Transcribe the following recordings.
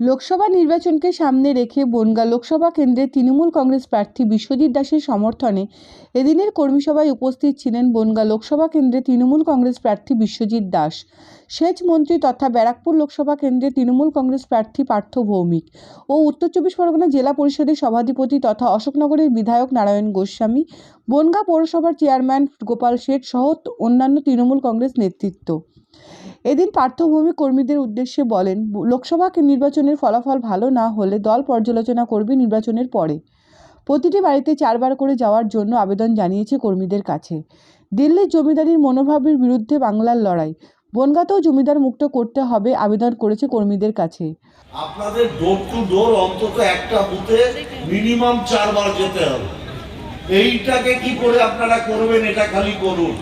লোকসভা নির্বাচনকে সামনে রেখে বনগাঁ লোকসভা কেন্দ্রে তৃণমূল কংগ্রেস প্রার্থী বিশ্বজিৎ দাসের সমর্থনে এদিনের কর্মী সভায় উপস্থিত ছিলেন বনগাঁ লোকসভা কেন্দ্রে তৃণমূল কংগ্রেস প্রার্থী বিশ্বজিৎ দাস, সেচ মন্ত্রী তথা ব্যারাকপুর লোকসভা কেন্দ্রে তৃণমূল কংগ্রেস প্রার্থী পার্থ ভৌমিক ও উত্তর চব্বিশ পরগনা জেলা পরিষদের সভাধিপতি তথা অশোকনগরের বিধায়ক নারায়ণ গোস্বামী, বনগাঁ পৌরসভার চেয়ারম্যান গোপাল শেঠ সহ অন্যান্য তৃণমূল কংগ্রেস নেতৃত্ব। এদিন পার্থভূমি কর্মীদের উদ্দেশ্যে বলেন, লোকসভা নির্বাচনের ফলাফল ভালো না হলে দল পর্যালোচনা করবে নির্বাচনের পরে। প্রতিটি বাড়িতে চারবার করে যাওয়ার জন্য আবেদন জানিয়েছে কর্মীদের কাছে। দিল্লির জমিদারির মনোভাবের বিরুদ্ধে বাংলার লড়াই। বনগাঁতেও জমিদার মুক্ত করতে হবে আবেদন করেছে কর্মীদের কাছে। আপনাদের ডোর টু ডোর অন্তত একটা বুথে মিনিমাম চারবার যেতে হবে। এইটাকে কি করে আপনারা করবেন, এটা খালি করুন।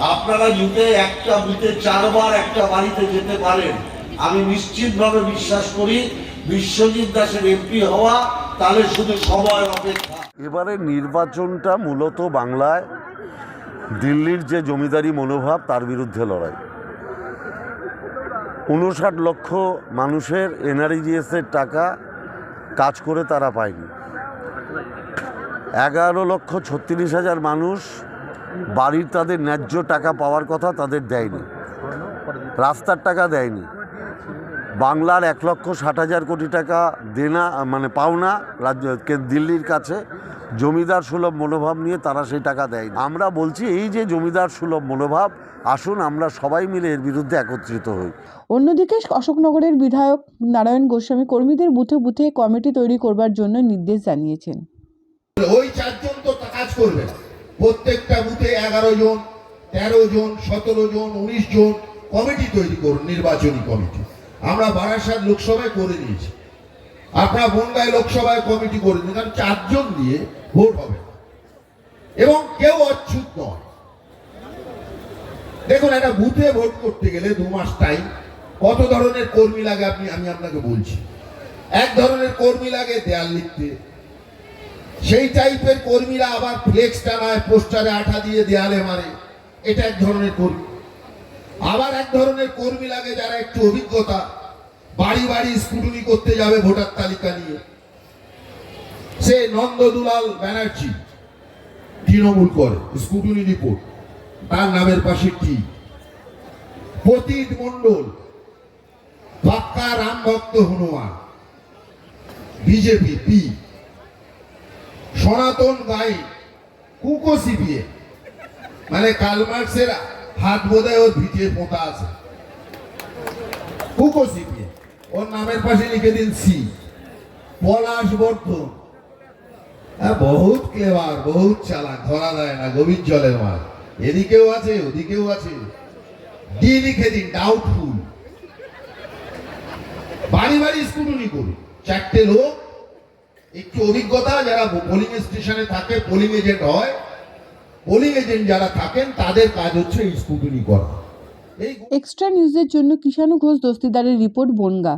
আপনারা যদি একটা বুথে চারবার একটা বাড়িতে যেতে পারেন। আমি নিশ্চিতভাবে বিশ্বাস করি, বিশ্বজিৎ দাসের এমপি হওয়া তাহলে শুধু সময় অপেক্ষা। এবারে নির্বাচনটা মূলত বাংলায় দিল্লির যে জমিদারি মনোভাব, তার বিরুদ্ধে লড়াই। উনষাট লক্ষ মানুষের এনআরইজিএসের টাকা কাজ করে তারা পায়নি। এগারো লক্ষ ছত্রিশ হাজার মানুষ বাড়ির তাদের ন্যায্য টাকা পাওয়ার কথা তাদের দেয়নি। রাস্তার টাকা দেয়নি। বাংলার এক লক্ষ ষাট হাজার কোটি টাকা দেনা মানে পাওনা রাজ্য দিল্লির কাছে জমিদার সুলভ মনোভাব নিয়ে তারা সেই টাকা দেয় আমরা বলছি এই যে জমিদার সুলভ মনোভাব আসুন আমরা সবাই মিলে এর বিরুদ্ধে একত্রিত হই। অন্যদিকে অশোকনগরের বিধায়ক নারায়ণ গোস্বামী কর্মীদের বুথে বুথে কমিটি তৈরি করবার জন্য নির্দেশ জানিয়েছেন। ওই চারজন তো কাজ করবে না। প্রত্যেকটা বুথে এগারো জন, তেরো জন, সতেরো জন, উনিশ জন কমিটি তৈরি করুন, নির্বাচনী কমিটি। আমরা বারাসাত লোকসভায় করে নিয়েছি। আপনারা বনগায় লোকসভায় কমিটি করে দিন কারণ চারজন দিয়ে ভোট হবে। এবং কেউ অচ্ছুত নয়। দেখুন, একটা বুথে ভোট করতে গেলে দু মাস টাইম কত ধরনের কর্মী লাগে আপনি, আমি আপনাকে বলছি। এক ধরনের কর্মী লাগে দেয়াল লিখতে সেই টাইপের কর্মীরা আবার ফ্লেক্স টানায় পোস্টারে আঠা দিয়ে দেয়ালে মারে। এটা এক ধরনের কর্মী। আবার এক ধরনের কর্মী লাগে যারা একটু অভিজ্ঞতা, বাড়ি বাড়ি স্কুটুনি করতে যাবে ভোটার তালিকা নিয়ে। সে নন্দদুলাল ব্যানার্জি, তৃণমূল করে, স্কুটুনি রিপোর্ট তার নামের পাশে টি পতীত মণ্ডল পাক্কা রাম ভক্ত হনুমান। BJP, P. সনাতন গাই, কুকো সিপিএ। মানে কালমার্কসের হাত বোধহয় ওর ভিটিয়ে পোতা আছে। কুকো সিপিএ। ওর নামের পাশে লিখে দিন সি। পলাশ বর্ধন। বহুত ক্লেভার বহুত চালাক, ধরা দেয় না, গভীর জলের মাছ। এদিকেও আছে, ওদিকেও আছে। ডি লিখে দিন ডাউটফুল বাড়ি বাড়ি স্কুটুনি করুন। চারটে লোক একটু অভিজ্ঞতা, যারা পোলিং স্টেশনে থাকে পোলিং এজেন্ট হয় পোলিং এজেন্ট যারা থাকেন, তাদের কাজ হচ্ছে স্কুটিনি করা। এক্সট্রা নিউজের জন্য কিষাণু ঘোষ দস্তিদারের রিপোর্ট বনগা।